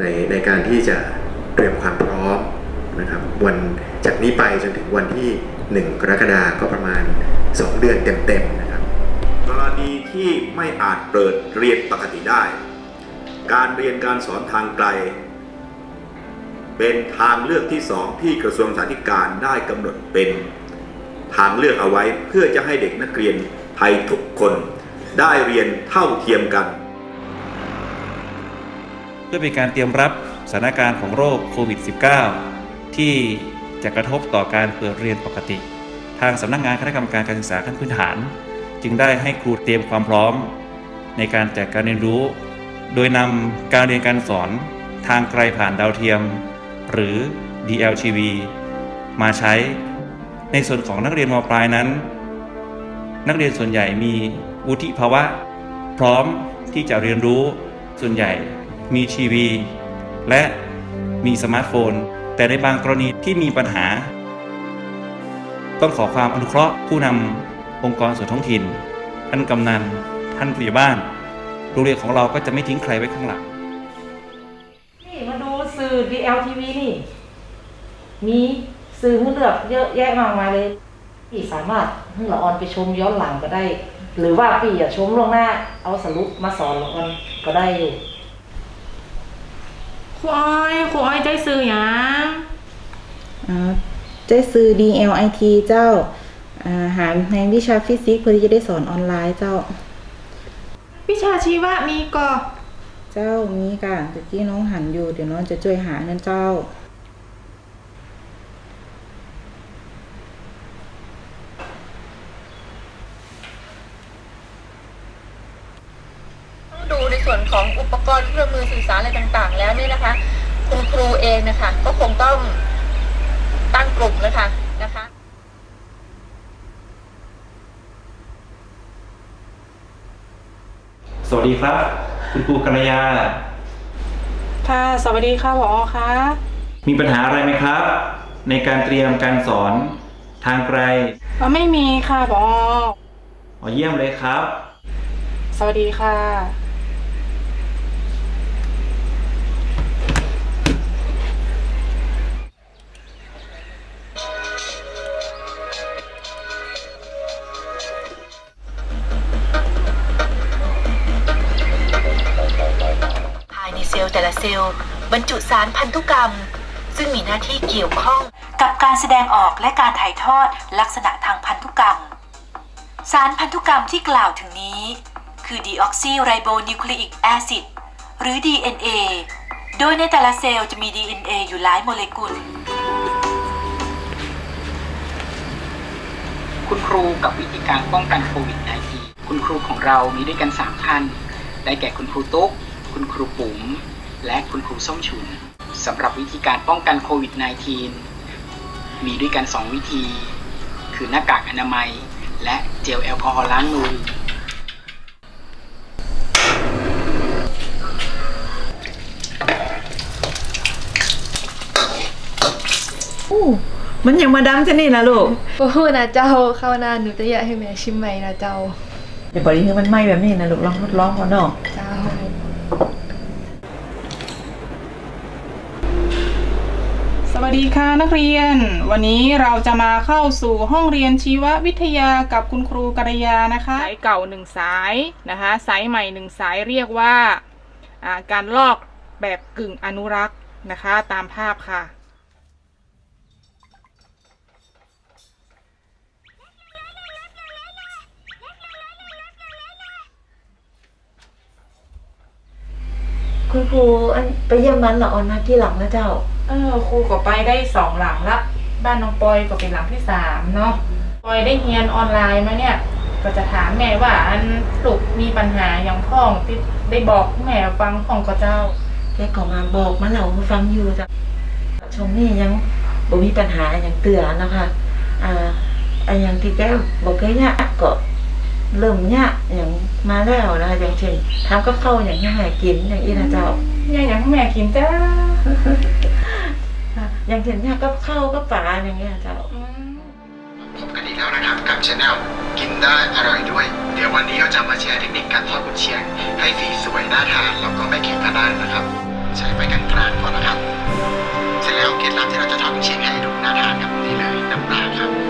ในในการที่จะเตรียมความพร้อมนะครับวันจากนี้ไปจนถึงวันที่ 1 กรกฎาคมก็ประมาณ 2 เดือนเต็มๆนะครับ กรณีที่ไม่อาจเปิดเรียนปกติได้ การเรียนการสอนทางไกล เป็นทางเลือกที่สองที่กระทรวงสาธารณการได้กำหนดเป็นทางเลือกเอาไว้เพื่อจะให้เด็กนักเรียนไทยทุกคนได้เรียนเท่าเทียมกัน พื่อเป็นการเตรียมรับสถานการณ์ของโรคโควิด -19 ที่จะกระทบต่อการเปิดเรียนปกติ ทางสำนักงานคณะกรรมการการศึกษาขั้นพื้นฐาน จึงได้ให้ครูเตรียมความพร้อม ในการจัดการเรียนรู้ โดยนำการเรียนการสอนทางไกลผ่านดาวเทียม หรือ DLTV มาใช้ ในส่วนของนักเรียนมปลายนั้น นักเรียนส่วนใหญ่มีวุฒิภาวะ พร้อมที่จะเรียนรู้ส่วนใหญ่ มีทีวี และมีสมาร์ทโฟน แต่ในบางกรณีที่มีปัญหา ต้องขอความอนุเคราะห์ผู้นำองค์กรส่วนท้องถิ่น ท่านกำนัน ท่านผู้ใหญ่บ้าน โรงเรียนของเราก็จะไม่ทิ้งใครไว้ข้างหลัง นี่มาดูสื่อ DLTV นี่ มีสื่อให้เลือกเยอะแยะมากมายเลยพี่สามารถให้ละออนไปชมย้อนหลังก็ได้ หรือว่าพี่อยากชมล่วงหน้า เอาสรุปมาสอนละออนก็ได้อยู่ ครูอ้อยครูอ้อยใจซื้อหยังอ่าเจะซื้อ DLIT เจ้าอ่าหาในวิชาฟิสิกส์เพื่อที่จะได้สอนออนไลน์เจ้า วิชาชีวะมีก็เจ้ามีก่ะตะกี้น้องหันอยู่เดี๋ยวน้องจะช่วยหานั่นเจ้า ส่วนของอุปกรณ์เครื่องมือสื่อสารอะไรต่างๆ แล้วเนี่ยนะคะ คุณครูเองนะคะ ก็คงต้องตั้งกลุ่มนะคะนะคะสวัสดีครับ คุณครูกัลยา ค่ะ สวัสดีค่ะผอค่ะ มีปัญหาอะไรไหมครับ ในการเตรียมการสอนทางไกลอ๋อไม่มีค่ะผออ๋อเยี่ยมเลยครับ สวัสดีค่ะ ซลล์แต่ละเซลล์บรรจุสารพันธุกรรม ซึ่งมีหน้าที่เกี่ยวข้องกับการแสดงออกและการถ่ายทอดลักษณะทางพันธุกรรม สารพันธุกรรมที่กล่าวถึงนี้ คือดีออกซิไรโบนิวคลีอิกแอซิดหรือ DNA โดยในแต่ละเซลล์จะมี DNA อยู่หลายโมเลกุล คุณครูกับวิธีการป้องกันโควิด -19 คุณครูของเรามีด้วยกัน 3 ท่าน ได้แก่คุณครูตุ๊ก คุณครูปุ๋ม และคุณครูส้มฉุนสำหรับวิธีการป้องกันโควิด -19 มีด้วยกัน 2 วิธี คือหน้ากากอนามัย และเจลแอลกอฮอล์ล้างมือมันยังมาดำจะนี่นะลูกโอ้โหนะเจ้าเข้าหน้าหนูจะอยากให้แม่ชิมไหมนะเจ้าเดี๋ยวบริคือมันไหม้แบบนี้นะลูกลองทดลองพอเนาะ เจ้า วัสดีค่ะนักเรียน วันนี้เราจะมาเข้าสู่ห้องเรียนชีววิทยากับคุณครูกัลยานะคะสายเก่าหนึ่งสายนะคะสายใหม่หนึ่งสายเรียกว่าการลอกแบบกึ่งอนุรักษ์นะคะตามภาพค่ะ คุณครูอันไปเยี่ยมมันละออนมากี่หลังแล้วเจ้า เออครูก็ไปได้สองหลังละ บ้านน้องปอยก็เป็นหลังที่สามเนาะปอยได้เรียนออนไลน์มาเนี่ย ก็จะถามแม่ว่าอันลูกมีปัญหาอย่างพ่องที่ได้บอกแม่ฟังของก็เจ้าแกก็มาบอกมาเล่าให้ฟังอยู่จ้ะชมนี่ยังบ่มีปัญหาอย่างเตือนนะคะอ่าไอ้อย่างที่แกบอกเคยเนี่ยก็เริ่มเนี่ยอย่างมาแล้วนะคะอย่างเช่นทำกับข้าวอย่างให้แม่กินอย่างอีนะเจ้า เนี่ยอย่างแม่กินจ้า อย่างเช่นเนี่ยกับข้าวกับปลาอย่างเงี้ยเจ้าพบกันอีกแล้วนะครับกับช anel กินได้อร่อยด้วย เดี๋ยววันนี้เราจะมาแชร์เทคนิคการทอดกุนเชียง ให้สีสวยน่าทานแล้วก็ไม่แข็งกระด้างนะครับ ใช้ไฟกลางๆก่อนนะครับ เสร็จแล้วเคล็ดลับที่เราจะทำชิมให้ดูน่าทานครับนี่เลยน้ำปลาครับ